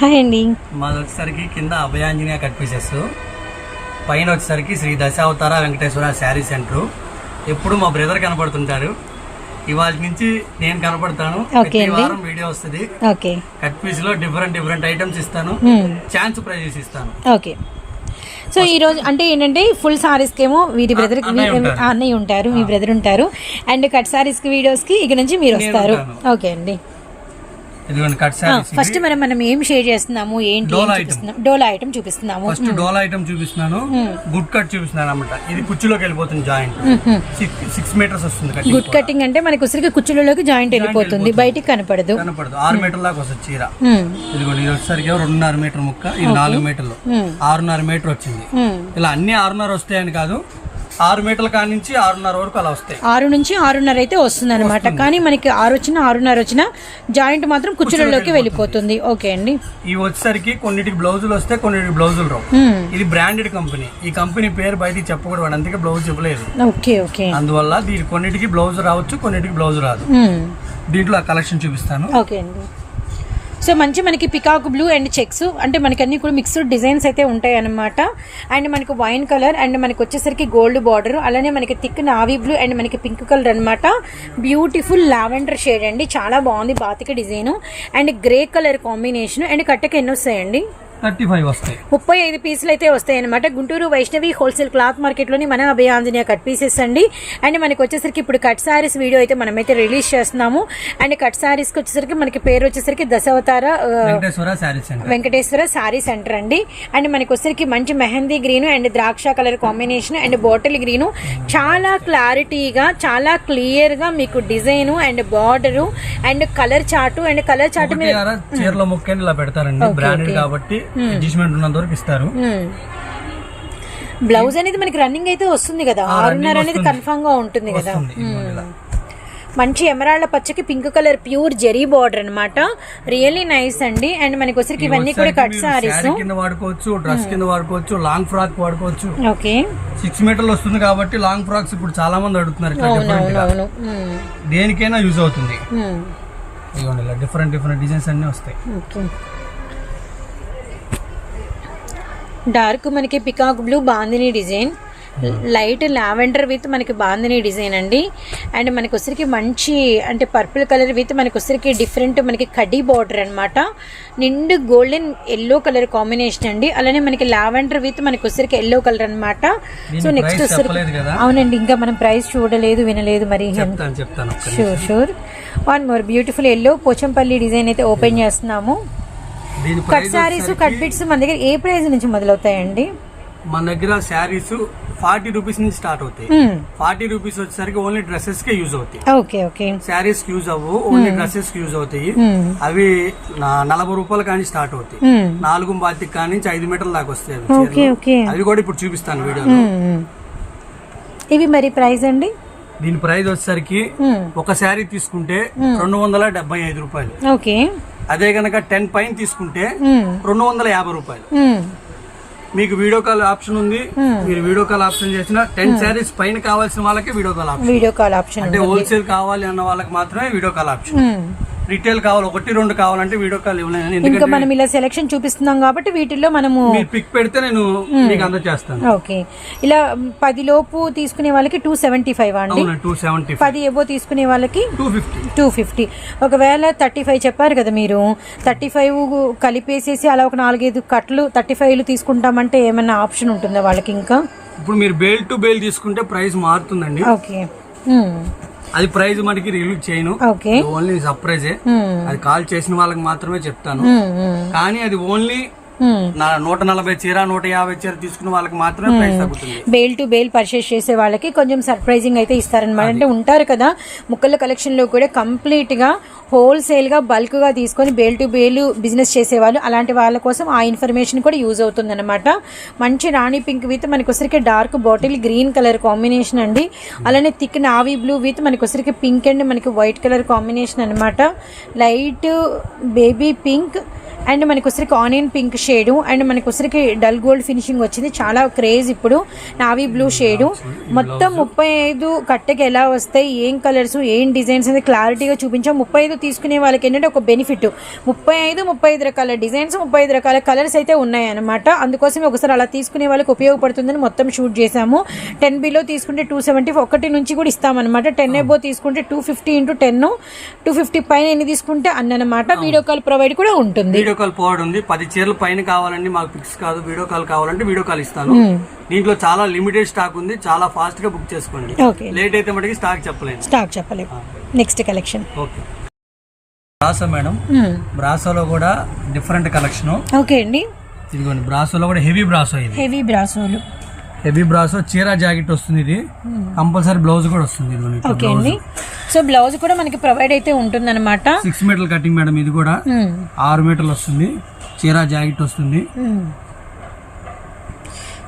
Hi అండి. మాది వచ్చేసరికి కింద అభయాంజనేయ కట్ పీసెస్ పైన వచ్చేసరికి శ్రీ దశావతార వెంకటేశ్వర శారీ సెంటర్. ఎప్పుడు మా బ్రదర్ కనపడుతుంటారు. ఇవాళ నుంచి నేను కనపడతాను. ప్రతి. వారం వీడియో వస్తుంది. ఓకే. కట్ పీస్లో డిఫరెంట్ డిఫరెంట్ ఐటమ్స్ ఇస్తాను. ఛాన్స్ ప్రైజెస్ ఇస్తాను. ఓకే. సో ఈ రోజు అంటే ఏంటంటే ఫుల్ సారీస్కి ఏమో వీరి బ్రదర్ అన్నయ్య ఉంటారు. మీ బ్రదర్ ఉంటారు. అండ్ కట్ సారీస్కి వీడియోస్కి ఇక నుంచి మీరు వస్తారు. ఓకే అండి. ఇదిగోండి కట్ శారీస్ ఫస్ట్ మనం మనం ఏం షేర్ చేస్తున్నాము ఏంటి డోలా చూపిస్తున్నాం డోలా ఐటమ్ చూపిస్తున్నాము. ఫస్ట్ డోలా ఐటమ్ చూపిస్తున్నాను. గుడ్ కట్ చూపిస్తున్నాను అనమాట ఇది కుర్చీలోకి వెళ్ళిపోతుంది జాయింట్. సిక్స్ మీటర్స్ వస్తుంది గుడ్ కటింగ్ అంటే మనకి ఉసిరికి కుచ్చులలోకి జాయింట్ వెళ్ళిపోతుంది. బయటికి కనపడదు. కనపడదు. ఆరు మీటర్ దాకా వస్తుంది చీర. ఇదిగోండి ఇది వచ్చేసరికి రెండున్నర మీటర్ ముక్క. ఇది నాలుగు మీటర్లు ఆరున్నర మీటర్ వచ్చింది. ఇలా అన్ని ఆరున్నర వస్తాయని కాదు ఆరు మీటర్ల కాడి నుంచి ఆరున్నర వరకు అలా వస్తాయి. ఆరు నుంచి ఆరున్నర అయితే వస్తుంది. అనమాట కానీ మనకి ఆరు వచ్చిన ఆరున్నర వచ్చిన జాయింట్ మాత్రం కుచ్చులలోకి వెళ్ళిపోతుంది. ఓకే అండి. ఇవి వచ్చేసరికి కొన్నిటికి బ్లౌజులు వస్తాయి కొన్నిటికి బ్లౌజులు రావు. ఇది బ్రాండెడ్ కంపెనీ ఈ కంపెనీ పేరు బయటికి చెప్పకూడదు. అందుకే బ్లౌజ్ ఇవ్వలేదు. Okay okay. అందువల్ల దీని కొన్నిటికి బ్లౌజ్ రావచ్చు కొన్నిటికి బ్లౌజ్ రాదు. దీంట్లో ఆ కలెక్షన్ చూపిస్తాను. ఓకే అండి. సో మంచి మనకి పికాక్ బ్లూ అండ్ చెక్స్ అంటే మనకి అన్ని కూడా మిక్స్డ్ డిజైన్స్ అయితే ఉంటాయన్నమాట. అండ్ మనకి వైన్ కలర్ అండ్ మనకి వచ్చేసరికి గోల్డ్ బార్డర్ అలానే మనకి థిక్ నావీ బ్లూ అండ్ మనకి పింక్ కలర్ అన్నమాట. బ్యూటిఫుల్ లావెండర్ షేడ్ అండి చాలా బాగుంది batik design. And grey colour combination and కట్టకి ఎన్ని వస్తాయండి? థర్టీ ఫైవ్ వస్తాయి. ముప్పై ఐదు పీసులు అయితే వస్తాయి అనమాట గుంటూరు వైష్ణవి హోల్సేల్ క్లాత్ మార్కెట్లోని మన అభయ ఆంజనేయ కట్ పీసెస్ అండి. అండ్ మనకి వచ్చేసరికి ఇప్పుడు కట్ సారీస్ వీడియో అయితే మనమైతే రిలీజ్ చేస్తున్నాము. అండ్ కట్ సారీస్కి వచ్చేసరికి మనకి పేరు వచ్చేసరికి దశావతార వెంకటేశ్వర శారీ సెంటర్. వెంకటేశ్వర సారీ సెంటర్ అండి. అండ్ మనకి వచ్చేసరికి మంచి మెహందీ గ్రీన్ అండ్ ద్రాక్ష colour combination and bottle green. చాలా క్లారిటీగా చాలా క్లియర్గా మీకు design and border and colour chart and colour chart మీద చీరలో ఇలా పెడతారండి. బ్రాండెడ్ కాబట్టి అడ్జస్ట్మెంట్ ఉన్నంత వరకు ఇస్తారు. బ్లౌజ్ అనేది మనకి రన్నింగ్ అయితే వస్తుంది కదా. ఆరున్నర అనేది. కన్ఫామ్గా ఉంటుంది కదా. ఇలా. మంచి ఎమరాళ్ళ పచ్చకి pink colour pure zari border అన్నమాట. రియల్లీ నైస్ అండి. అండ్ మనకి వచ్చరికి ఇవన్నీ కూడా కట్ సారీస్ కింద వాడుకోవచ్చు డ్రెస్ కింద వాడుకోవచ్చు లాంగ్ ఫ్రాక్ వాడుకోవచ్చు. ఓకే సిక్స్ మీటర్లు వస్తుంది కాబట్టి లాంగ్ ఫ్రాక్స్ ఇప్పుడు చాలా మంది అడుగుతున్నారు. దేనికైనా యూజ్ అవుతుంది. డిఫరెంట్ డిఫరెంట్ డిజైన్స్ అన్ని వస్తాయి. డార్క్ మనకి peacock blue bandhani design. Light lavender with మనకి బాందిని డిజైన్ అండి. అండ్ మనకి వచ్చరికి మంచి అంటే పర్పుల్ కలర్ విత్ మనకి వచ్చరికి డిఫరెంట్ మనకి కడ్డీ బార్డర్ అన్నమాట. నిండు గోల్డెన్ ఎల్లో కలర్ కాంబినేషన్ అండి. అలానే మనకి లావెండర్ విత్ మనకి వచ్చరికి ఎల్లో కలర్ అన్నమాట. సో నెక్స్ట్ వచ్చరికి అవునండి ఇంకా మనం ప్రైస్ చూడలేదు వినలేదు మరి. Sure sure one more beautiful yellow Pochampally design అయితే ఓపెన్ చేస్తున్నాము. కట్ సారీస్ కట్ బిట్స్ మన దగ్గర ఏ ప్రైస్ నుంచి మొదలవుతాయండి? మన దగ్గర శారీస్ ఫార్టీ రూపీస్ నుంచి స్టార్ట్ అవుతాయి. ఫార్టీ రూపీస్ వచ్చేసరికి ఓన్లీ డ్రెస్సెస్ కే యూజ్ అవుతాయి. Okay okay. శారీస్ యూజ్ అవ్వు ఓన్లీ డ్రెస్సెస్కి యూజ్ అవుతాయి. అవి నలభై రూపాయలు కానీ స్టార్ట్ అవుతాయి. నాలుగు బాతికి కానీ నుంచి ఐదు మీటర్ల దాకా వస్తాయి అవి కూడా ఇప్పుడు చూపిస్తాను వీడియోలో. మ్మ్. ఇవి మరి ప్రైస్ అండి? దీని ప్రైస్ వచ్చేసరికి. ఒక శారీ తీసుకుంటే రెండు వందల డెబ్బై ఐదు రూపాయలు. ఓకే. అదే కనుక టెన్ పైన తీసుకుంటే. రెండు వందల యాభై రూపాయలు. మీకు వీడియో కాల్ ఆప్షన్ ఉంది. మీరు వీడియో కాల్ ఆప్షన్ చేసిన టెన్ శారీస్ పైన కావాల్సిన వాళ్ళకి video call option. Video call option అంటే హోల్సేల్ కావాలి అన్న వాళ్ళకి మాత్రమే వీడియో కాల్ ఆప్షన్. రిటైల్ కావాలి ఒకటి రెండు కావాలంటే వీడియో కాల్ ఇవ్వలేను. ఇంకా ఎందుకంటే మనం ఇలా సెలెక్షన్ చూపిస్తున్నాం కాబట్టి వీటిల్లో మనము మీరు పిక్ పెడితే నేను మీకు అందజేస్తాను ఓకే ఇలా పది లోపు తీసుకునే వాళ్ళకి టూ సెవెంటీ ఫైవ్ అండి? అవును టూ సెవెంటీ పది ఏవో తీసుకునే వాళ్ళకి టూ ఫిఫ్టీ టూ ఫిఫ్టీ ఒకవేళ థర్టీ ఫైవ్ చెప్పారు కదా మీరు థర్టీ ఫైవ్ కలిపేసేసి అలా ఒక నాలుగైదు కట్లు థర్టీ ఫైవ్లు తీసుకుంటామంటే ఏమైనా ఆప్షన్ ఉంటుందా వాళ్ళకి ఇంకా? ఇప్పుడు మీరు బేల్ టు బేల్ తీసుకుంటే ప్రైస్ మారుతుందండి. ఓకే మ్మ్. అది ప్రైస్ మనకి రిలీజ్ చేయను ఓన్లీ సర్ప్రైజే. అది కాల్ చేసిన వాళ్ళకి మాత్రమే చెప్తాను. కానీ అది ఓన్లీ నూట నలభై చీర నూట యాభై చీర తీసుకున్న వాళ్ళకి మాత్రమే ప్రైస్ తగ్గుతుంది. బేల్ టు బేల్ పర్చేస్ చేసే వాళ్ళకి కొంచెం సర్ప్రైజింగ్ అయితే ఇస్తారనమాట అంటే ఉంటారు కదా ముక్కల కలెక్షన్లో కూడా కంప్లీట్గా హోల్సేల్గా బల్క్గా తీసుకొని బేల్ టు బేల్ బిజినెస్ చేసేవాళ్ళు అలాంటి వాళ్ళ కోసం ఆ ఇన్ఫర్మేషన్ కూడా యూజ్ అవుతుందన్నమాట. మంచి రాణి పింక్ విత్ మనకి వచ్చరికి dark bottle green colour combination అండి. అలానే థిక్ నావీ బ్లూ విత్ మనకి వచ్చరికి పింక్ అండ్ మనకి వైట్ కలర్ కాంబినేషన్ అనమాట లైట్ బేబీ పింక్ అండ్ మనకి వచ్చరికి ఆనియన్ పింక్ షేడు అండ్ మనకి ఉసిరికి డల్ గోల్డ్ ఫినిషింగ్ వచ్చింది. చాలా క్రేజ్ ఇప్పుడు. Navy blue shade. మొత్తం ముప్పై ఐదు కట్టెకి ఎలా వస్తాయి? ఏం కలర్స్ ఏం డిజైన్స్ అనేది క్లారిటీగా చూపించాం. ముప్పై ఐదు తీసుకునే వాళ్ళకి ఏంటంటే ఒక బెనిఫిట్. ముప్పై ఐదు ముప్పై ఐదు రకాల డిజైన్స్ ముప్పై ఐదు రకాల కలర్స్ అయితే ఉన్నాయన్నమాట. అందుకోసమే ఒకసారి అలా తీసుకునే వాళ్ళకి ఉపయోగపడుతుందని మొత్తం షూట్ చేశాము. టెన్ బిలో తీసుకుంటే టూ సెవెంటీ ఒకటి నుంచి కూడా ఇస్తామన్నమాట. టెన్ ఎబో తీసుకుంటే two fifty into ten two fifty పైన ఎన్ని తీసుకుంటే అన్నమాట. వీడియో కాల్ ప్రొవైడ్ కూడా ఉంటుంది. వీడియో కాల్ పోవడం ఉంది. పది చీరలు పైన కావాలండి మాకు పిక్స్ కాదు వీడియో కాల్ కావాలంటే వీడియో కాల్ ఇస్తాను. దీంట్లో చాలా లిమిటెడ్ స్టాక్ ఉంది చాలా ఫాస్ట్గా బుక్ చేసుకోండి. లేట్ అయితే మటుకి స్టాక్ చెప్పలేను. స్టాక్ చెప్పలేము. Next collection. Okay. Brasso madam. బ్రాసోలో కూడా డిఫరెంట్ కలెక్షన్. ఓకే అండి. ఇదిగోండి బ్రాసోలో కూడా హెవీ బ్రాసో ఇది. హెవీ బ్రాసోలు. హెవీ బ్రాసో చీర జాకెట్ వస్తుంది ఇది. కంపల్సరీ బ్లౌజ్ కూడా వస్తుంది ఓకే అండి. సో బ్లౌజ్ కూడా మనకి ప్రొవైడ్ అయితే ఉంటుందన్నమాట. సిక్స్ మీటర్ల కటింగ్ మేడం ఇది కూడా. ఆరు మీటర్లు వస్తుంది. చీర జాకెట్ వస్తుంది.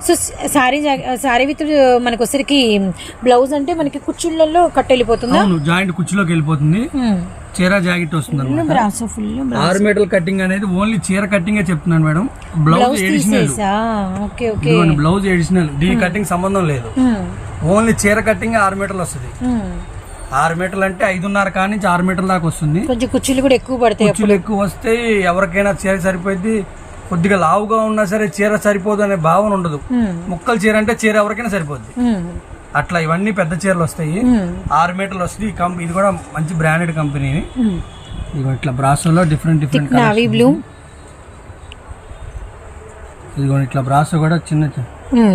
సో సారీ సారీ విత్ మనకు వచ్చరికి బ్లౌజ్ అంటే మనకి కుచ్చుళ్ళల్లో కట్ వెళ్ళిపోతుందా? అవును జాయింట్ కుర్చీలోకి వెళ్ళిపోతుంది. చీర జాకెట్ వస్తుంది ఆరు మీటర్ల కటింగ్ అనేది ఓన్లీ చీర కటింగ్ చెప్తున్నాను madam. Blouse additional blouse additional దీని కటింగ్ సంబంధం లేదు. ఓన్లీ చీర కటింగ్ ఆరు మీటర్లు వస్తుంది. ఆరు మీటర్లు అంటే ఐదున్నర కాడి నుంచి ఆరు మీటర్ల దాకా వస్తుంది. కొంచెం కుచ్చులు కూడా ఎక్కువ పడతాయి కుర్చీలు ఎక్కువ వస్తే ఎవరికైనా చీర సరిపోద్ది కొద్దిగా లావుగా ఉన్నా సరే చీర సరిపోదు అనే భావన ఉండదు. ముక్కలు చీర అంటే చీర ఎవరికైనా సరిపోద్ది. అట్లా ఇవన్నీ పెద్ద చీరలు వస్తాయి. ఆరు మీటర్లు వస్తుంది ఈ కంపెనీ ఇది కూడా మంచి బ్రాండెడ్ కంపెనీ. ఇదిగో ఇట్లా బ్రాసోలో డిఫరెంట్ డిఫరెంట్ నావీ బ్లూ. ఇదిగో ఇట్లా బ్రాసో కూడా చిన్న.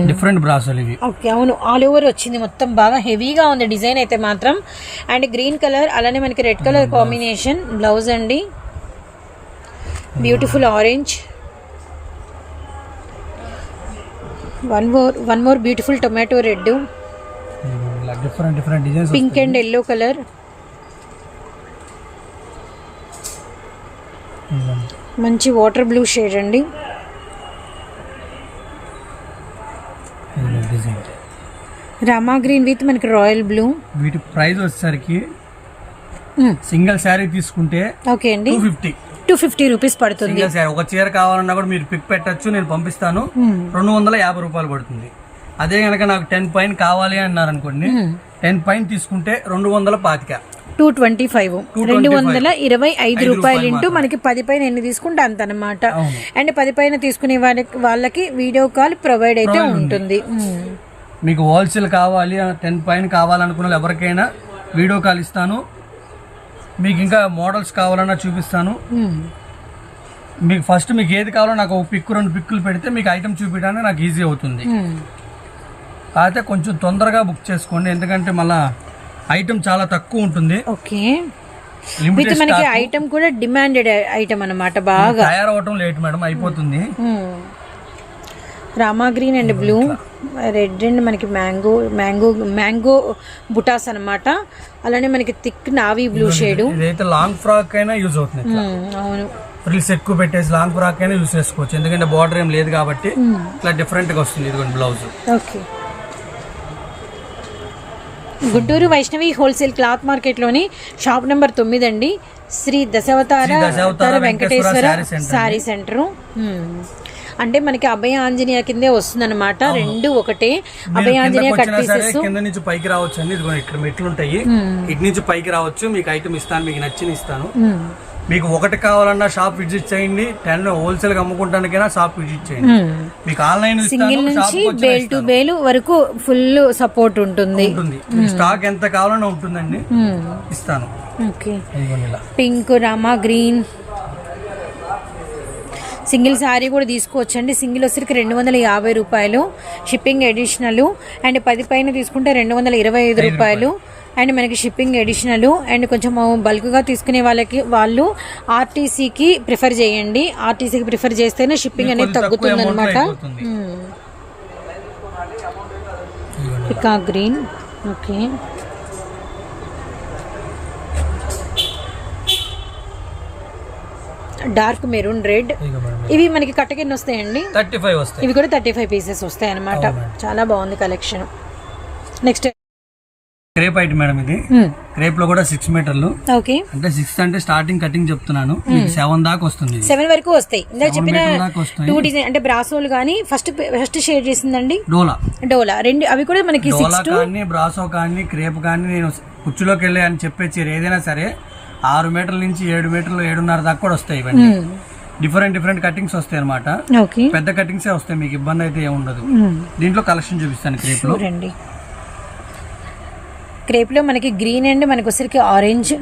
డిఫరెంట్ బ్రాసోలు ఇవి. ఓకే అవును. ఆల్ ఓవర్ వచ్చింది. మొత్తం బాగా హెవీగా ఉంది డిజైన్ అయితే మాత్రం. అండ్ గ్రీన్ కలర్ అలానే మనకి రెడ్ కలర్ కాంబినేషన్ బ్లౌజ్ అండి. Beautiful orange one more one more beautiful tomato red different different designs pink and yellow colour మంచి వాటర్ బ్లూ షేడ్ అండి. రామా గ్రీన్ విత్ మనకి రాయల్ బ్లూ వీటి price వచ్చేసరికి single sari తీసుకుంటే okay అండి. Two fifty two fifty rupees పడుతుంది. ఒక చీర కావాలన్నా కూడా మీరు పిక్ పెట్టచ్చు నేను పంపిస్తాను. రెండు వందల యాభై రూపాయలు పడుతుంది. అదే కనుక నాకు టెన్ పైన కావాలి అన్నారు అనుకోండి టెన్ పైన తీసుకుంటే రెండు వందల పాతిక. Two twenty five. రెండు వందల ఇరవై ఐదు రూపాయలు ఇంటూ మనకి పది పైన ఎన్ని తీసుకుంటే అంత అనమాట. అండ్ పది పైన తీసుకునే వాళ్ళకి వాళ్ళకి వీడియో కాల్ ప్రొవైడ్ అయితే ఉంటుంది. మీకు హోల్సేల్ కావాలి టెన్ పైన కావాలనుకున్న ఎవరికైనా వీడియో కాల్ ఇస్తాను. మీకు ఇంకా మోడల్స్ కావాలన్నా చూపిస్తాను. మీకు ఫస్ట్ మీకు ఏది కావాలో నాకు ఒక పిక్ రెండు పిక్కులు పెడితే మీకు ఐటమ్ చూపించడానికి నాకు ఈజీ అవుతుంది. కాకపోతే కొంచెం తొందరగా బుక్ చేసుకోండి. ఎందుకంటే మళ్ళా ఐటమ్ చాలా తక్కువ ఉంటుంది. ఓకే. విత్ మనకి ఐటమ్ కూడా డిమాండెడ్ ఐటమ్ అన్నమాట బాగా. తయారవటం లేట్ మేడం అయిపోతుంది. Rama green and blue. Red and మనకి మ్యాంగో మ్యాంగో మ్యాంగో బుటాస్ అన్నమాట. అలానే మనకి థిక్ నావీ బ్లూ షేడు. ఇదైతే లాంగ్ ఫ్రాక్ అయినా యూజ్ అవుతుంది. అవును. ఫ్రిల్స్ ఎక్కువ పెట్టేసి లాంగ్ ఫ్రాక్ అయినా యూజ్ చేసుకోవచ్చు. ఎందుకంటే బార్డర్ ఏం లేదు కాబట్టి ఇట్లా డిఫరెంట్గా వస్తుంది. ఇదిగోండి blouse. Okay. Guntur Vaishnavi wholesale cloth మార్కెట్లోని shop number తొమ్మిది అండి. శ్రీ దశావతార వెంకటేశ్వర శారీ సెంటర్. అంటే మనకి అభయ ఆంజనేయ కిందే వస్తుందన్నమాట. రెండు ఒకటే. అభయ ఆంజనేయ కట్ పీసెస్ కింద నుంచి పైకి రావచ్చు అండి ఇట్లా మెట్లు ఉంటాయి ఇటు నుంచి పైకి రావచ్చు. మీకు ఐటమ్ ఇస్తాను మీకు నచ్చిన ఇస్తాను. మీకు ఒకటి కావాలన్నా షాప్ విజిట్ చేయండి. టెన్ హోల్సేల్గా అమ్ముకుంటానికైనా షాప్ విజిట్ చేయండి. మీకు ఆన్లైన్ సింగిల్ నుంచి బేల్ టు బేల్ వరకు ఫుల్ సపోర్ట్ ఉంటుంది. స్టాక్ ఎంత కావాలన్నా ఉంటుందండి. ఇస్తాను. Pink Rama green. Single sari కూడా తీసుకోవచ్చండి. సింగిల్ వచ్చరికి రెండు వందల యాభై రూపాయలు. Shipping additional. అండ్ పది పైన తీసుకుంటే రెండు వందల ఇరవై ఐదు రూపాయలు. అండ్ మనకి షిప్పింగ్ అడిషనల్ అండ్ కొంచెం బల్క్గా తీసుకునే వాళ్ళకి వాళ్ళు ఆర్టీసీకి ప్రిఫర్ చేయండి. ఆర్టీసీకి ప్రిఫర్ చేస్తేనే షిప్పింగ్ అనేది తగ్గుతుంది అనమాట. పికా green. Okay. Dark maroon red. ఇవి మనకి కట్టకెన్ని వస్తాయండి. థర్టీ ఫైవ్ వస్తాయి. ఇవి కూడా థర్టీ ఫైవ్ పీసెస్ వస్తాయి అనమాట చాలా బాగుంది collection. Next crepe item madam ఇది. క్రేప్లో కూడా సిక్స్ మీటర్లు. ఓకే. అంటే సిక్స్ అంటే స్టార్టింగ్ కటింగ్ చెప్తున్నాను. సెవెన్ దాకా వస్తుంది. సెవెన్ వరకు వస్తాయి. ఇందాక చెప్పిన. టూ డిజైన్ అంటే బ్రాసోలు కానీ ఫస్ట్ ఫస్ట్ షేర్ చేసిందండి? డోలా. డోలా. రెండు అవి కూడా మనకి డోలా కానీ బ్రాసో కానీ క్రేప్ కానీ నేను కుర్చీలోకి వెళ్ళి అని చెప్పే చీర ఏదైనా సరే ఆరు మీటర్ల నుంచి ఏడు మీటర్లు ఏడున్నర దాకా కూడా వస్తాయి ఇవన్నీ. డిఫరెంట్ డిఫరెంట్ కటింగ్స్ వస్తాయి అనమాట పెద్ద కటింగ్సే వస్తాయి మీకు ఇబ్బంది అయితే ఏమి ఉండదు. దీంట్లో కలెక్షన్ చూపిస్తాను క్రేప్లో చూడండి క్రేప్లో మనకి గ్రీన్ అండ్ మనకి వచ్చరికి ఆరెంజ్.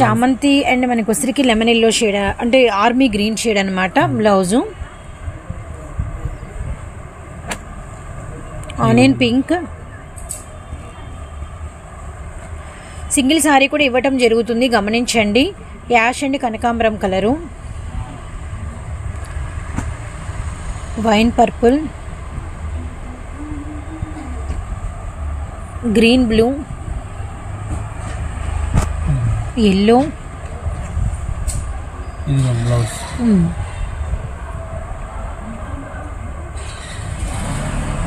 చామంతి అండ్ మనకి వచ్చరికి లెమన్ ఎల్లో షేడ్ అంటే ఆర్మీ గ్రీన్ షేడ్ అనమాట blouse. Onion pink. Single saree కూడా ఇవ్వటం జరుగుతుంది గమనించండి. యాష్ అండ్ కనకాంబరం colour. Wine purple. Green blue. Yellow blouse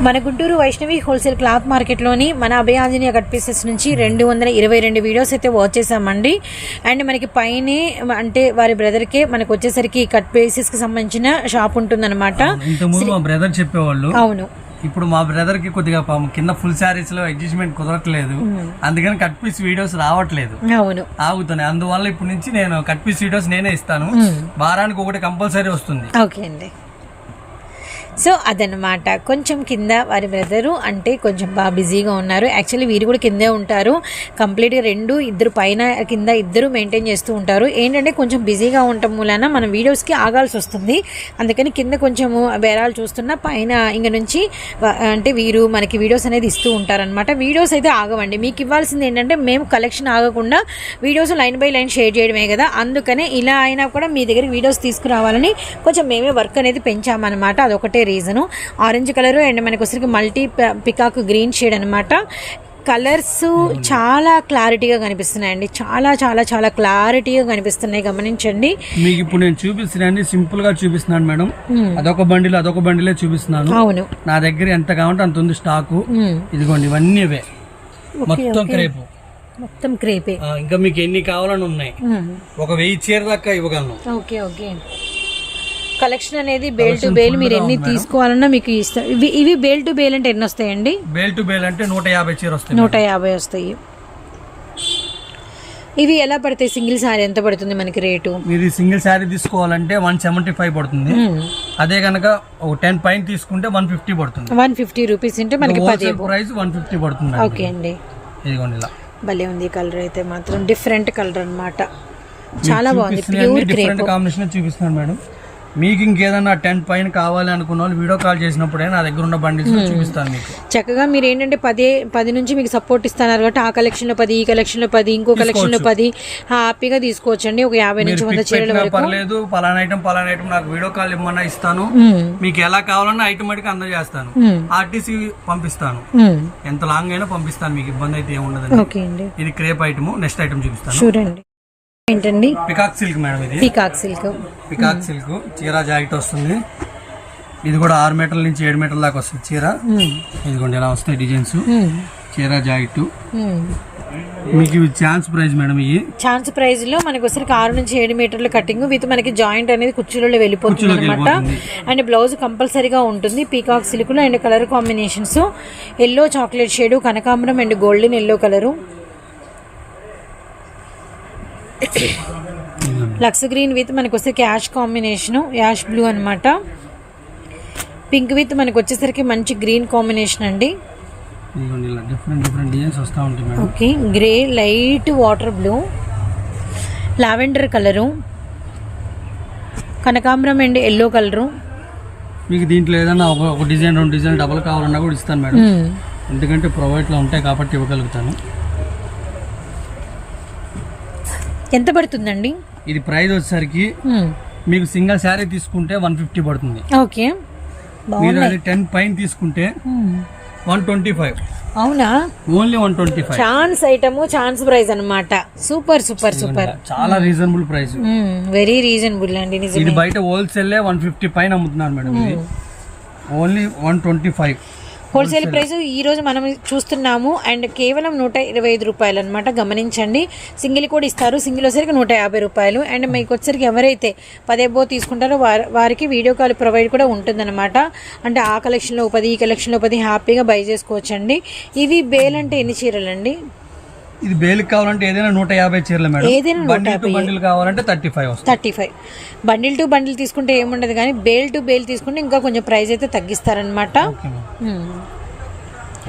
మన గుంటూరు వైష్ణవి హోల్సేల్ క్లాత్ మార్కెట్లోని మన అభయ ఆంజనేయ కట్ పీసెస్ నుంచి రెండు వందల ఇరవై రెండు వీడియోస్ అయితే వాచ్ చేసామండి అండ్ మనకి పైనే అంటే వారి బ్రదర్కే మనకు వచ్చేసరికి కట్ పీసెస్కి సంబంధించిన షాప్ ఉంటుందన్నమాట. బ్రదర్ చెప్పేవాళ్ళు అవును. ఇప్పుడు మా బ్రదర్కి కొద్దిగా పాపం కింద ఫుల్ శారీస్లో అడ్జస్ట్మెంట్ కుదరట్లేదు. అందుకని కట్ పీస్ వీడియోస్ రావట్లేదు. అవును. ఆగుతున్నాయి. అందువల్ల ఇప్పుడు నుంచి నేను కట్ పీస్ వీడియోస్ నేనే ఇస్తాను. వారానికి ఒకటి కంపల్సరీ వస్తుంది. ఓకే అండి. సో అదనమాట కొంచెం కింద వారి బ్రదరు అంటే కొంచెం బాగా బిజీగా ఉన్నారు. యాక్చువల్లీ వీరు కూడా కిందే ఉంటారు. కంప్లీట్గా రెండు ఇద్దరు పైన కింద ఇద్దరు మెయింటైన్ చేస్తూ ఉంటారు. ఏంటంటే కొంచెం బిజీగా ఉండటం మూలన మనం వీడియోస్కి ఆగాల్సి వస్తుంది. అందుకని కింద కొంచెము బేరాలు చూస్తున్నా పైన ఇంక నుంచి అంటే వీరు మనకి వీడియోస్ అనేది ఇస్తూ ఉంటారనమాట వీడియోస్ అయితే ఆగవండి. మీకు ఇవ్వాల్సింది ఏంటంటే మేము కలెక్షన్ ఆగకుండా videos line by line share చేయడమే కదా. అందుకనే ఇలా అయినా కూడా మీ దగ్గర వీడియోస్ తీసుకురావాలని కొంచెం మేమే వర్క్ అనేది పెంచామన్నమాట. అదొకటే రీజను ఆరెంజ్ కలర్ అండ్ మనకు వచ్చరికి మల్టీ పికాక్ గ్రీన్ షేడ్ అనమాట కలర్స్ చాలా క్లారిటీగా కనిపిస్తున్నాయండి. చాలా చాలా చాలా క్లారిటీగా కనిపిస్తున్నాయి. గమనించండి. మీకు ఇప్పుడు నేను చూపిస్తున్నాను సింపుల్గా చూపిస్తున్నాను మేడం. అదొక బండిల్ అదొక బండిలే చూపిస్తున్నాను. అవును. నా దగ్గర ఎంత కావాలంటే అంత ఉంది స్టాకు. మ్మ్. ఇదిగోండి ఇవన్నీ ఇవే. మొత్తం క్రేపు. మొత్తం క్రేపే. ఇంకా మీకు ఎన్ని కావాలని ఉన్నాయి. ఒక వెయ్యి చీర దాకా ఇవ్వగలను. ఓకే ఓకే కలెక్షన్ అనేది బేల్ టు బేల్ మీరు ఎన్ని తీసుకోవాలన్నా మీకు ఇస్తారు ఇవి ఇవి బేల్ టు బేల్ అంటే ఎన్ని వస్తాయండి? బేల్ టు బేల్ అంటే నూట యాభై చీర వస్తాయి నూట యాభై వస్తాయి. ఇవి ఎలా పడతాయి? సింగిల్ సారీ ఎంత పడుతుంది మనకి రేటు? మీరు సింగిల్ శారీ తీసుకోవాలంటే వన్ సెవెంటీ ఫైవ్ పడుతుంది. అదే కనుక ఒక టెన్ పైన తీసుకుంటే వన్ ఫిఫ్టీ పడుతుంది. వన్ ఫిఫ్టీ రూపీస్ అంటే మనకి ప్రైస్ వన్ ఫిఫ్టీ పడుతుంది ఓకే అండి. ఇదిగోండి ఇలా. భలే ఉంది కలర్ అయితే మాత్రం. డిఫరెంట్ కలర్ అన్నమాట. చాలా బాగుంది. ప్యూర్ క్రేప్ కాంబినేషన్ చూపిస్తున్నాను మేడం. మీకు ఇంకేదన్నా టెన్ పైన కావాలి అనుకున్న వాళ్ళు వీడియో కాల్ చేసినప్పుడే నా దగ్గర ఉన్న బండిల్స్ చూపిస్తాను మీకు. చక్కగా మీరు ఏంటంటే పదే పది నుంచి మీకు సపోర్ట్ ఇస్తున్నారు కాబట్టి ఆ కలెక్షన్లో పది ఈ కలెక్షన్లో పది ఇంకో కలెక్షన్లో పది హ్యాపీగా తీసుకోవచ్చు అండి ఒక యాభై నుంచి వంద చీరల వరకు పర్లేదు పలానా ఐటమ్ పలానా ఐటమ్ నాకు వీడియో కాల్ ఇమ్మన్నా ఇస్తాను. మీకు ఎలా కావాలన్నా ఐటమ్ అడిగి అందజేస్తాను. ఆర్టీసీ పంపిస్తాను. ఎంత లాంగ్ అయినా పంపిస్తాను మీకు ఇబ్బంది అయితే ఏముండదు ఓకే అండి. ఇది క్రేప్ ఐటమ్ నెక్స్ట్ ఐటమ్ చూపిస్తాను. చూడండి. ఏంటండి? పికాక్ సిల్క్ మేడం ఇది. పీకాక్ సిల్క్ పికాక్ సిల్క్ చీర జాకెట్ వస్తుంది. ఇది కూడా ఆరు మీటర్ల నుంచి ఏడు మీటర్ల దాకా వస్తుంది చీర. ఇదిగోండి ఇలా వస్తాయి డిజైన్స్ చీర జాకెట్. మీకు ఇవి ఛాన్స్ ప్రైస్ మేడం ఇవి. ఛాన్స్ ప్రైస్లో మనకి వచ్చరికి ఆరు నుంచి ఏడు మీటర్ల కటింగ్ విత్ మనకి జాయింట్ అనేది కుర్చీలలో వెళ్ళిపోతుంది కుర్చీలోకి అనమాట. అండ్ బ్లౌజ్ కంపల్సరీగా ఉంటుంది. పీకాక్ సిల్క్లో and colour combinations yellow chocolate shade కనకాంబరం అండ్ గోల్డెన్ ఎల్లో కలరు లక్స్ గ్రీన్ విత్ మనకి వస్తే యాష్ కాంబినేషన్ యాష్ బ్లూ అన్నమాట. పింక్ విత్ మనకి వచ్చేసరికి మంచి గ్రీన్ కాంబినేషన్ అండి. ఇదిగోండి ఇలా డిఫరెంట్ డిఫరెంట్ డిజైన్స్ వస్తూ ఉంటాయి madam. Okay grey light water blue. Lavender colour. కనకాంబరం అండ్ ఎల్లో కలరు. మీకు దీంట్లో ఏదైనా ఒక ఒక డిజైన్ రెండు డిజైన్ డబల్ కావాలన్నా కూడా ఇస్తాను మేడం. ఎందుకంటే ప్రొవైడ్లో ఉంటాయి కాబట్టి ఇవ్వగలుగుతాను. ఎంత పడుతుందండి? ఇది ప్రైస్ వచ్చేసరికి మీకు సింగిల్ శారీ తీసుకుంటే వన్ ఫిఫ్టీ పడుతుంది. ఓకే. మీరు అది టెన్ పైన తీసుకుంటే వన్ ట్వంటీ ఫైవ్. అవునా? Only one twenty five. Chance item chance price అన్నమాట. Super super super. చాలా రీజనబుల్ ప్రైస్. వెరీ రీజనబుల్ అండి ఇది బయట హోల్సేల్ వన్ ఫిఫ్టీ పైన అమ్ముతున్నారు మేడం ఇది. Only one twenty five. Wholesale price ఈ రోజు మనం చూస్తున్నాము అండ్ కేవలం నూట ఇరవై ఐదు రూపాయలు అనమాట గమనించండి. సింగిల్ కూడా ఇస్తారు సింగిల్ వచ్చేసరికి నూట యాభై రూపాయలు. అండ్ మీకు వచ్చేసరికి ఎవరైతే పదేబో తీసుకుంటారో వారి వారికి వీడియో కాల్ ప్రొవైడ్ కూడా ఉంటుందన్నమాట. అంటే ఆ కలెక్షన్లో పది ఈ కలెక్షన్లో పది హ్యాపీగా బై చేసుకోవచ్చండి. ఇవి బేల్ అంటే ఎన్ని చీరలండి? ఇది బేలుకి కావాలంటే ఏదైనా నూట యాభై చీరలు ఏదైనా మేడం నూట బండిల్ టు బండిల్ కావాలంటే thirty five thirty five. Bundle to bundle తీసుకుంటే ఏముండదు కానీ బేల్ టు బేల్ తీసుకుంటే ఇంకా కొంచెం ప్రైస్ అయితే తగ్గిస్తారనమాట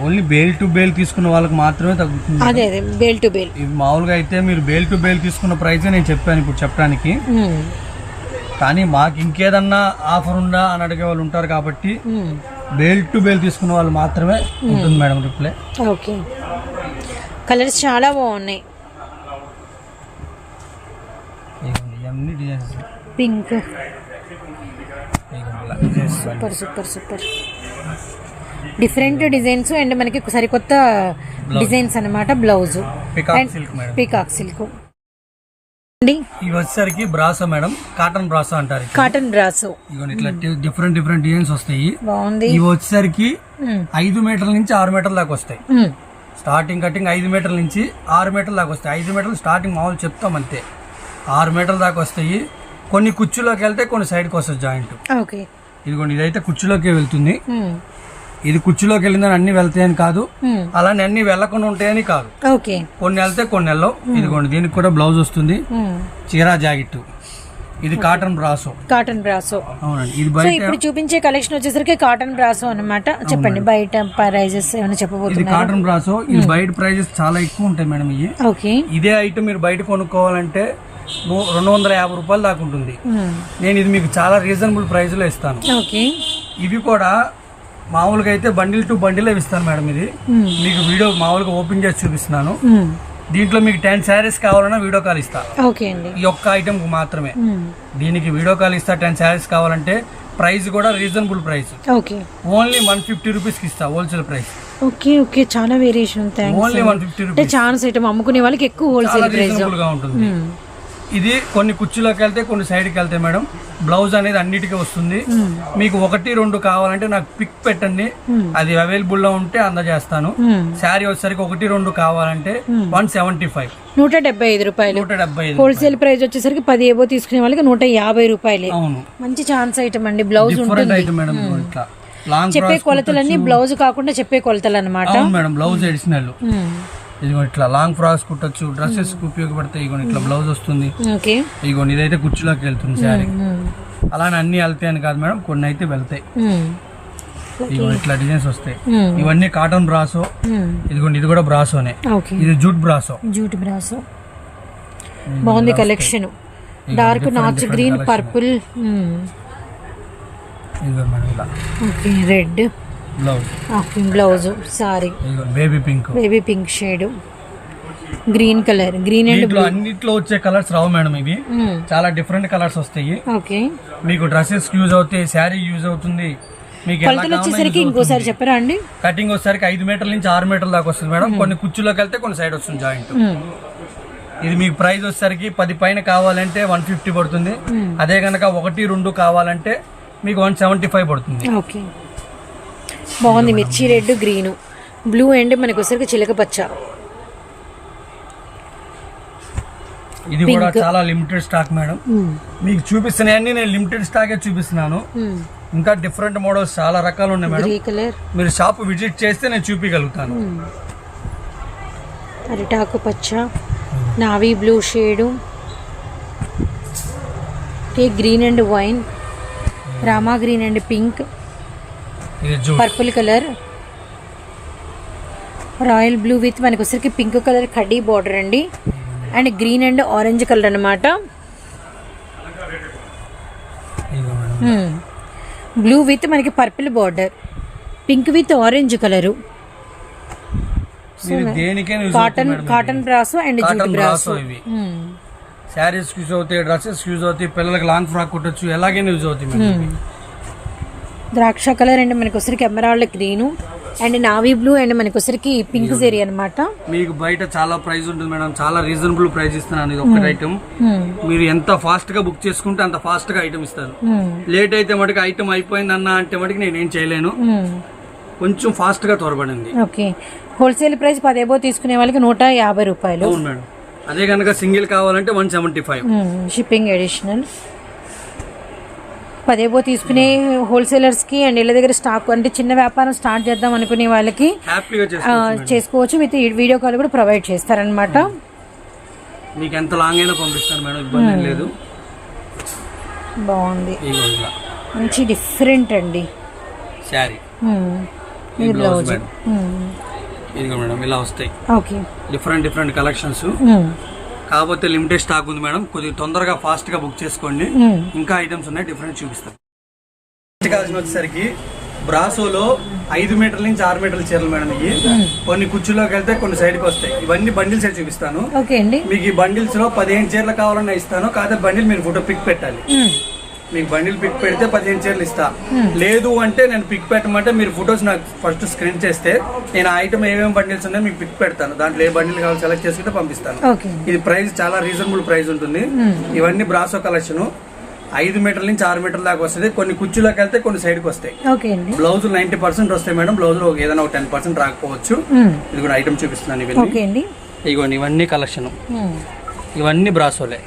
ఓన్లీ బేల్ టు బేల్ తీసుకున్న వాళ్ళకి మాత్రమే తగ్గుతుంది అదే అదే బేల్ టు బేల్. మామూలుగా అయితే మీరు బేల్ టు బేల్ తీసుకున్న ప్రైస్ నేను చెప్పాను ఇప్పుడు చెప్పడానికి. కానీ మాకు ఇంకేదన్నా ఆఫర్ ఉందా అని అడిగే వాళ్ళు ఉంటారు కాబట్టి బేల్ టు బేల్ తీసుకున్న వాళ్ళు మాత్రమే ఉంటుంది మేడం రిప్లై. ఓకే. కలర్స్ చాలా బాగున్నాయి. Pink. Super super super. Different designs and మనకి సరికొత్త డిజైన్స్ అన్నమాట బ్లౌజ్. పికాక్ సిల్క్ ఇవి వచ్చేసరికి బ్రాసో మేడం కాటన్ బ్రాసో అంటారు కాటన్ బ్రాసో. ఇట్లా డిఫరెంట్ డిఫరెంట్ డిజైన్స్ వస్తాయి. బాగుంది. ఇవి వచ్చేసరికి. ఐదు మీటర్ల నుంచి ఆరు మీటర్ల దాకా వస్తాయి. స్టార్టింగ్ కటింగ్ ఐదు మీటర్ల నుంచి ఆరు మీటర్ల దాకా వస్తాయి. ఐదు మీటర్లు స్టార్టింగ్ మామూలు చెప్తాం అంతే. ఆరు మీటర్ల దాకా వస్తాయి. కొన్ని కుర్చీలోకి వెళ్తే కొన్ని సైడ్కి వస్తుంది జాయింట్. ఇదిగోండి ఇదైతే కుర్చీలోకి వెళ్తుంది. ఇది కుర్చీలోకి వెళ్ళిందని అన్ని వెళ్తాయని కాదు. అలానే అన్ని వెళ్ళకుండా ఉంటాయని కాదు. కొన్ని వెళ్తే కొన్ని వెళ్ళవు. ఇదిగోండి దీనికి కూడా బ్లౌజ్ వస్తుంది. చీరా జాకెట్ ఇది కాటన్ బ్రాసో. Cotton brasso. అవునండి. ఇది బయట ఇప్పుడు చూపించే కలెక్షన్ వచ్చేసరికి కాటన్ బ్రాసో అన్నమాట. చెప్పండి బయట ప్రైజెస్ ఏమైనా ఇది చెప్పబోతున్నారు కాటన్ బ్రాసో. ఇది బయట ప్రైజెస్ చాలా ఎక్కువ ఉంటాయి మేడం ఇవి. ఓకే. ఇదే ఐటమ్ మీరు బయట కొనుక్కోవాలంటే రెండు వందల యాభై రూపాయలు దాకా ఉంటుంది. నేను ఇది మీకు చాలా రీజనబుల్ ప్రైస్లో ఇస్తాను. ఓకే. ఇవి కూడా మామూలుగా అయితే బండిల్ టు బండిల్ ఇస్తాను మేడం ఇది. మీకు వీడియో మామూలుగా ఓపెన్ చేసి చూపిస్తున్నాను. దీంట్లో మీకు టెన్ శారీస్ కావాలన్నా వీడియో కాల్ ఇస్తా. ఓకే అండి. ఈ ఒక్క ఐటమ్ మాత్రమే. దీనికి వీడియో కాల్ ఇస్తా టెన్ శారీస్ కావాలంటే ప్రైస్ కూడా reasonable price. Okay. Only one fifty రూపీస్కి ఇస్తా హోల్సేల్ ప్రైస్. Okay okay. చాలా వేరియేషన్ ఓన్లీ వన్ ఫిఫ్టీ అంటే రూపీస్ ఛాన్స్ ఐటమ్ అమ్ముకునే వాళ్ళకి ఎక్కువ హోల్సేల్ ప్రైస్. రీజనబుల్గా ఉంటుంది. ఇది కొన్ని కుర్చీలోకి వెళ్తే కొన్ని సైడ్కి వెళ్తాయి మేడం బ్లౌజ్ అనేది అన్నిటికీ వస్తుంది. మీకు ఒకటి రెండు కావాలంటే నాకు పిక్ పెట్టండి. అది అవైలబుల్లో ఉంటే అందజేస్తాను. శారీ వచ్చేసరికి ఒకటి రెండు కావాలంటే వన్ సెవెంటీ ఫైవ్. నూట డెబ్బై ఐదు రూపాయలు. నూట డెబ్బై ఐదు హోల్సేల్ ప్రైస్ వచ్చేసరికి పది ఏవో తీసుకునే వాళ్ళకి నూట యాభై రూపాయలే. అవును. మంచి ఛాన్స్ ఐటమ్ అండి బ్లౌజ్ ఐటమ్ మేడం ఇట్లా. చెప్పే కొలతలన్నీ బ్లౌజ్ కాకుండా చెప్పే కొలతలు అనమాట మేడం బ్లౌజ్ అడిషనల్ ఇదిగో ఇట్లా లాంగ్ ఫ్రాక్స్ కుట్టచ్చు డ్రెస్సెస్కి ఉపయోగపడతాయి. ఇగో ఇట్లా బ్లౌజ్ వస్తుంది. ఇగో ఇదైతే కుర్చీలోకి వెళ్తుంది శారీ. అలానే అన్ని వెళ్తాయని కాదు మేడం కొన్ని అయితే వెళ్తాయి. ఇగో ఇట్లా డిజైన్స్ వస్తాయి. ఇవన్నీ కాటన్ బ్రాసో ఇదిగోండి ఇది కూడా బ్రాసోనే ఇది జూట్ బ్రాసో జూట్ బ్రాస్ బాగుంది కలెక్షన్ డార్క్ నాచ్ గ్రీన్ పర్పుల్ ఇదిగో మేడం ఇలా. Okay red blouse. Sari. Baby pink baby pink shade green colour green and అన్నిట్లో వచ్చే కలర్స్ రావు మేడం ఇవి. చాలా డిఫరెంట్ కలర్స్ వస్తాయి. ఓకే మీకు డ్రెస్సెస్ యూజ్ అవుతాయి శారీ యూజ్ అవుతుంది. మీకు కొలతలు వచ్చేసరికి ఇంకోసారి చెప్పరా అండి? కటింగ్ వచ్చేసరికి ఐదు మీటర్ల నుంచి ఆరు మీటర్ల దాకా వస్తుంది మేడం. కొన్ని కుర్చీలోకి వెళ్తే కొన్ని సైడ్ వస్తుంది జాయింట్ ఇది మీకు ప్రైస్ వచ్చేసరికి పది పైన కావాలంటే వన్ ఫిఫ్టీ పడుతుంది. అదే కనుక ఒకటి రెండు కావాలంటే మీకు వన్ సెవెంటీ ఫైవ్ పడుతుంది. ఓకే బాగుంది మిర్చి రెడ్ గ్రీన్. బ్లూ అండ్ మనకు వచ్చరికి చిలక పచ్చ. ఇది కూడా చాలా లిమిటెడ్ స్టాక్ మేడం మీకు చూపిస్తున్నాయన్నీ నేను లిమిటెడ్ స్టాకే చూపిస్తున్నాను. ఇంకా డిఫరెంట్ మోడల్స్ చాలా రకాలు ఉన్నాయి మేడం మీరు షాప్ విజిట్ చేస్తే నేను చూపించగలుగుతాను అరిటాకు పచ్చ navy blue shade green and wine Rama green and pink purple colour. Royal blue with మనకు వచ్చరికి పింక్ కలర్ కడ్డీ బార్డర్ అండి. And green and orange colour అనమాట మేడం. బ్లూ విత్ మనకి purple border. Pink with orange colour. Cotton cotton brass and jute brass. ఇవి. Saris use అవుతాయి dresses use అవుతాయి పిల్లలకి లాంగ్ ఫ్రాక్ కుట్టచ్చు ఎలాగైనా యూజ్ అవుతాయి. ద్రాక్ష కలర్ అండ్ మనకి వచ్చరికి emerald green and navy blue and మనకి వచ్చరికి పింక్ జెరీ అనమాట మీకు బయట చాలా ప్రైస్ ఉంటుంది మేడం. చాలా రీజనబుల్ ప్రైస్ ఇస్తున్నాను ఇది ఒక ఐటమ్. మీరు ఎంత ఫాస్ట్గా బుక్ చేసుకుంటే అంత ఫాస్ట్గా ఐటమ్ ఇస్తాను లేట్ అయితే మటుకు ఐటమ్ అయిపోయింది అన్న అంటే మటుకు నేను ఏం చేయలేను. కొంచెం ఫాస్ట్గా త్వరపడింది. ఓకే. హోల్సేల్ ప్రైస్ పదేబో తీసుకునే వాళ్ళకి నూట యాభై రూపాయలు. అవును మేడం. అదే కనుక సింగిల్ కావాలంటే one seventy five. Shipping additional పదేబో తీసుకునే హోల్సేలర్స్కి అండ్ ఇళ్ళ దగ్గర స్టాక్ అంటే చిన్న వ్యాపారం స్టార్ట్ చేద్దాం అనుకునే వాళ్ళకి చేసుకోవచ్చు విత్ వీడియో కాల్ కూడా ప్రొవైడ్ చేస్తారనమాట మీకు ఎంత లాంగ్ అయినా మేడం ఇబ్బంది ఏం లేదు. బాగుంది. మంచి డిఫరెంట్ అండి. శారీ. ఇది బ్లౌజ్ మేడం. మేడం ఇలా వస్తాయి. ఓకే. Different different collections. కాకపోతే లిమిటెడ్ స్టాక్ ఉంది మేడం. కొద్దిగా తొందరగా ఫాస్ట్గా బుక్ చేసుకోండి. ఇంకా ఐటమ్స్ ఉన్నాయి డిఫరెంట్ చూపిస్తాను కావాల్సిన వచ్చేసరికి బ్రాసోలో ఐదు మీటర్ల నుంచి ఆరు మీటర్ల చీరలు మేడం ఇవి. కొన్ని కుర్చీలోకి వెళ్తే కొన్ని సైడ్కి వస్తాయి. ఇవన్నీ బండిల్స్ చూపిస్తాను. మీకు ఈ బండిల్స్లో పదిహేను చీరలు కావాలన్నా ఇస్తాను. కాకపోతే బండిల్ మీరు ఫోటో పిక్ పెట్టాలి. మీకు బండిల్ పిక్ పెడితే పదిహేను చీరలు ఇస్తా. లేదు అంటే నేను పిక్ పెట్టమంటే మీరు ఫొటోస్ నాకు ఫస్ట్ స్క్రీన్ చేస్తే నేను ఐటమ్ ఏమేమి బండిల్స్ ఉన్నాయో మీకు పిక్ పెడతాను. దాంట్లో ఏ బండిల్ కావాలి సెలెక్ట్ చేసుకుంటే పంపిస్తాను. ఇది ప్రైస్ చాలా రీజనబుల్ ప్రైస్ ఉంటుంది. ఇవన్నీ బ్రాసో కలెక్షన్ ఐదు మీటర్ల నుంచి ఆరు మీటర్ల దాకా వస్తుంది. కొన్ని కుర్చీలోకి వెళ్తే కొన్ని సైడ్కి వస్తాయి. ఓకే అండి. బ్లౌజ్ నైన్టీ పర్సెంట్ వస్తాయి మేడం. బ్లౌజ్లో ఏదైనా ఒక టెన్ పర్సెంట్ రాకపోవచ్చు. మ్మ్. ఇది కూడా ఐటమ్ చూపిస్తున్నాను ఇవన్నీ. ఇగోండి ఇవన్నీ కలెక్షన్. ఇవన్నీ బ్రాసోలే.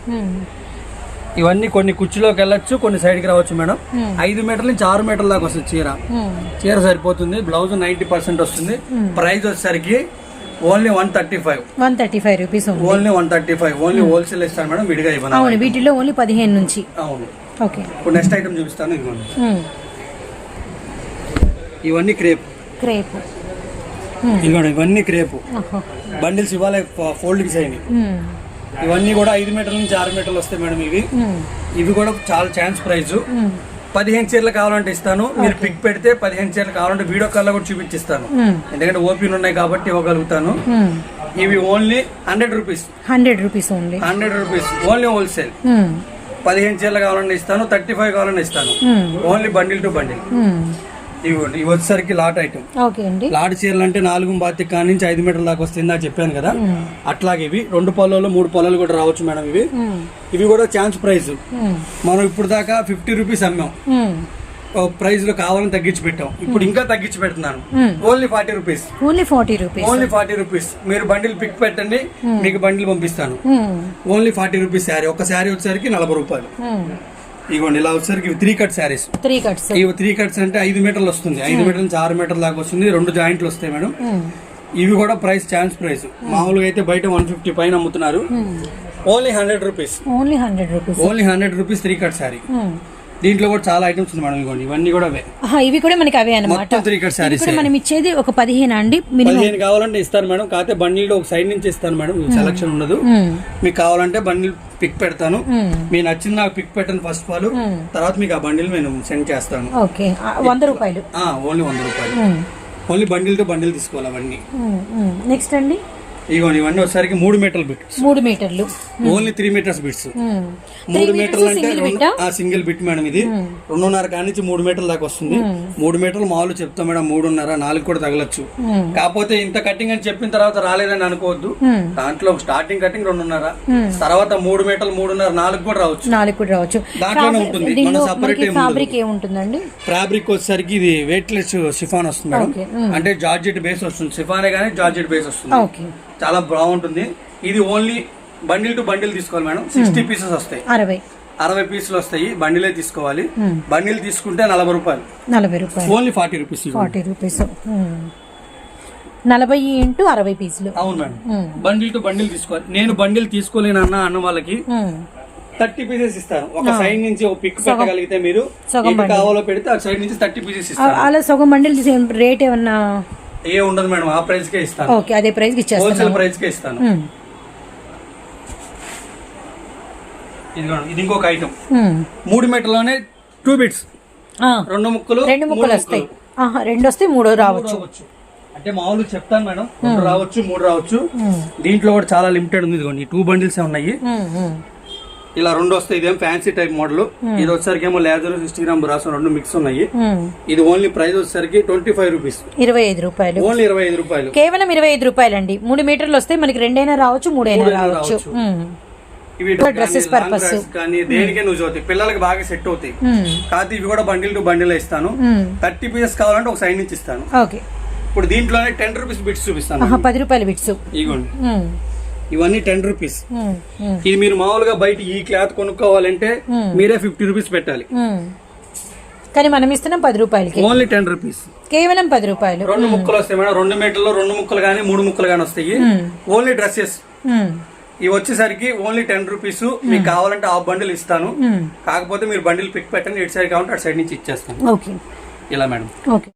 ఇవన్నీ కొన్ని కుర్చీలోకి వెళ్ళొచ్చు కొన్ని సైడ్కి రావచ్చు మేడం. ఐదు మీటర్ల నుంచి ఆరు మీటర్ల దాకా వస్తుంది చీర. చీర సరిపోతుంది బ్లౌజ్ నైన్టీ పర్సెంట్ వస్తుంది. ప్రైస్ వచ్చేసరికి only one thirty five. One thirty five rupees only one thirty five only wholesale ఇస్తాను మేడం విడిగా ఇవ్వను అవును వీటిలో ఓన్లీ పదిహేను నుంచి. అవును. ఓకే. ఇప్పుడు నెక్స్ట్ ఐటమ్ చూపిస్తాను ఇదిగోండి. ఇవన్నీ క్రేప్. క్రేప్. ఇదిగోండి ఇవన్నీ క్రేప్. బండిల్స్ ఇవ్వాలి ఫోల్డింగ్స్ అయినాయి. ఇవన్నీ కూడా ఐదు మీటర్ల నుంచి ఆరు మీటర్లు వస్తాయి మేడం ఇవి. ఇవి కూడా చాలా ఛాన్స్ మ్మ్. పదిహేను చీరలు కావాలంటే ఇస్తాను. మీరు పిక్ పెడితే పదిహేను చీరలు కావాలంటే వీడియో కాల్లో కూడా చూపించిస్తాను. ఎందుకంటే ఓపెన్ ఉన్నాయి కాబట్టి ఇవ్వగలుగుతాను. ఇవి only hundred rupees hundred rupees only. Hundred rupees only wholesale. పదిహేను చీరలు కావాలన్నా ఇస్తాను. థర్టీ ఫైవ్ కావాలన్నా ఇస్తాను. Only bundle to bundle hmm. ఇవి వచ్చేసరికి లాట్ ఐటమ్ ఓకే అండి. లాట్ చీరలు అంటే నాలుగు బాతి కాడి నుంచి ఐదు మీటర్ల దాకా వస్తుంది నాకు చెప్పాను కదా. అట్లాగే ఇవి రెండు పొలాలు మూడు పొలాలు కూడా రావచ్చు మేడం ఇవి. ఇవి కూడా ఛాన్స్ ప్రైస్. మనం ఇప్పుడు దాకా ఫిఫ్టీ రూపీస్ అమ్మాం. మ్మ్. ప్రైస్లో కావాలని తగ్గించి పెట్టాం. ఇప్పుడు ఇంకా తగ్గించి పెడుతున్నాను. Only forty rupees only forty rupees only forty rupees మీరు బండిల్ పిక్ పెట్టండి మీకు బండిల్ పంపిస్తాను. Only forty rupees sari. ఒక శారీ వచ్చేసరికి నలభై రూపాయలు. ఇగోండి ఇలా వచ్చేసరికి three cut saris three cuts ఇవి త్రీ కట్స్ అంటే ఐదు మీటర్లు వస్తుంది. ఐదు మీటర్ల నుంచి ఆరు మీటర్ల దాకా వస్తుంది. రెండు జాయింట్లు వస్తాయి మేడం. మ్మ్. ఇవి కూడా ప్రైస్ ఛాన్స్ ప్రైస్ మామూలుగా అయితే బయట వన్ ఫిఫ్టీ పైన అమ్ముతున్నారు. Only hundred rupees only hundred rupees only hundred rupees three cut sari. దీంట్లో కూడా చాలా ఐటమ్స్ ఉన్నాయి మేడం ఇవన్నీ కూడా అవే. ఇవి కూడా మనకి అవే మొత్తం త్రీ కట్ శారీస్ కూడా మనం ఇచ్చేది ఒక పదిహేను అండి మినిమం. పదిహేను కావాలంటే ఇస్తాను మేడం. కాకపోతే బండిల్ ఒక సైడ్ నుంచి ఇస్తాను మేడం. సెలక్షన్ ఉండదు. మీకు కావాలంటే బండిల్ పిక్ పెడతాను. మీ నచ్చింది నాకు పిక్ పెట్టండి ఫస్ట్ ఆఫ్ ఆల్ తర్వాత మీకు ఆ బండిల్ నేను సెండ్ చేస్తాను. ఓకే. వంద రూపాయలు. ఓన్లీ వంద రూపాయలు. ఓన్లీ బండిల్తో బండిల్ తీసుకోవాలి అవన్నీ. నెక్స్ట్ అండి. ఇగోండి ఇవన్నీ వచ్చేసరికి మూడు మీటర్ల బిట్స్ మూడు మీటర్లు. Only three metres bits. మూడు మీటర్లు అంటే ఆ? సింగిల్ బిట్ మేడం ఇది. రెండున్నర కాడి నుంచి మూడు మీటర్ల దాకా వస్తుంది. మూడు మీటర్లు మామూలు చెప్తాం మేడం మూడున్నర నాలుగు కూడా తగలచ్చు. మ్మ్. కాకపోతే ఇంత కటింగ్ అని చెప్పిన తర్వాత రాలేదని అనుకోవద్దు. దాంట్లో స్టార్టింగ్ కటింగ్ రెండున్నర. తర్వాత మూడు మీటర్లు మూడున్నర నాలుగు కూడా రావచ్చు. నాలుగు కూడా రావచ్చు. దాంట్లోనే ఉంటుంది. మన సపరేట్ ఫ్యాబ్రిక్ ఏముంటుందండి ఫ్యాబ్రిక్ వచ్చేసరికి ఇది వెయిట్ లెస్ షిఫాన్ వస్తుంది మేడం. అంటే జార్జెట్ బేస్ వస్తుంది. షిఫానే కానీ జార్జెట్ బేస్ వస్తుంది. చాలా బాగుంటుంది. ఇది ఓన్లీ బండిల్ టు బండిల్ తీసుకోవాలి మేడం. సిక్స్టీ పీసెస్ వస్తాయి. అరవై. అరవై పీసులు వస్తాయి. బండిలే తీసుకోవాలి. బండిల్ తీసుకుంటే నలభై రూపాయలు. నలభై రూపాయలు. Only forty rupees forty rupees. నలభై ఇంటూ అరవై పీసులు. అవును మేడం. బండిల్ టు బండిల్ తీసుకోవాలి. నేను బండిల్ తీసుకోలేను అన్న అన్న వాళ్ళకి. థర్టీ పీసెస్ ఇస్తాను. ఒక సైడ్ నుంచి ఒక పిక్ పెట్టగలిగితే మీరు కావాలో పెడితే ఆ సైడ్ నుంచి థర్టీ పీసెస్ ఇస్తాను. అలా సగం బండిల్ రేట్ ఏమన్నా ఏ ఉండదు మేడం ఆ ప్రైస్ కే ఇస్తాను. ఓకే అదే హోల్సేల్ ఇచ్చేస్తాను. ప్రైస్ కే ఇస్తాను. ఇదిగోండి ఇది ఇంకొక ఐటమ్. మూడు మీటర్లోనే టూ బిట్స్ ఆ, రెండు ముక్కలు రెండు ముక్కలు వస్తాయి. రెండు వస్తే మూడు రావచ్చు. అంటే మామూలుగా చెప్తాను మేడం రెండు రావచ్చు మూడు రావచ్చు. దీంట్లో కూడా చాలా లిమిటెడ్ ఉంది ఇదిగోండి టూ బండిల్స్ ఉన్నాయి. ఇలా రెండు వస్తాయి. ఇదేం ఫ్యాన్సీ టైప్ మోడల్ ఇది వచ్చేసరికి ఏమో లేజర్ సిక్స్టీ గ్రామ్ బ్రాస్ రెండు మిక్స్ ఉన్నాయి. ఇది ఓన్లీ ప్రైస్ వచ్చేసరికి ట్వంటీ ఫైవ్ రూపీస్ ఇరవై ఐదు రూపాయలు. ఓన్లీ ఇరవై ఐదు రూపాయలు. కేవలం ఇరవై ఐదు రూపాయలండి. మూడు మీటర్లు వస్తే మనకి రెండైనా రావచ్చు మూడైనా రావచ్చు. మ్మ్. ఇవి Dresses కానీ, కానీ దేనికే యూజ్ అవుతాయి పిల్లలకి బాగా సెట్ అవుతాయి. కాకపోతే ఇవి కూడా బండిల్ టు బండిల్ ఇస్తాను. థర్టీ పీసెస్ కావాలంటే ఒక సైడ్ నుంచి ఇస్తాను. ఇప్పుడు దీంట్లోనే టెన్ రూపీస్ బిట్స్ చూపిస్తాను. పది రూపాయల బిట్స్ ఇగోండి. ఇవన్నీ టెన్ రూపీస్. ఇది మీరు మామూలుగా బయట ఈ క్లాత్ కొనుక్కోవాలంటే మీరే ఫిఫ్టీ రూపీస్ పెట్టాలి. కానీ మనం ఇస్తున్నాం పది రూపాయలకి. Only ten rupees. కేవలం పది రూపాయలు. రెండు ముక్కలు వస్తాయి మేడం. రెండు మీటర్లో రెండు ముక్కలు కానీ మూడు ముక్కలు కానీ వస్తాయి. Only dresses. ఇవి వచ్చేసరికి ఓన్లీ టెన్ రూపీస్. మీకు కావాలంటే హాఫ్ బండిల్ ఇస్తాను. కాకపోతే మీరు బండిల్ పిక్ పెట్టండి. ఇటు సైడ్ కావాలంటే అటు సైడ్ నుంచి ఇచ్చేస్తాను. ఓకే. ఇలా మేడం. ఓకే.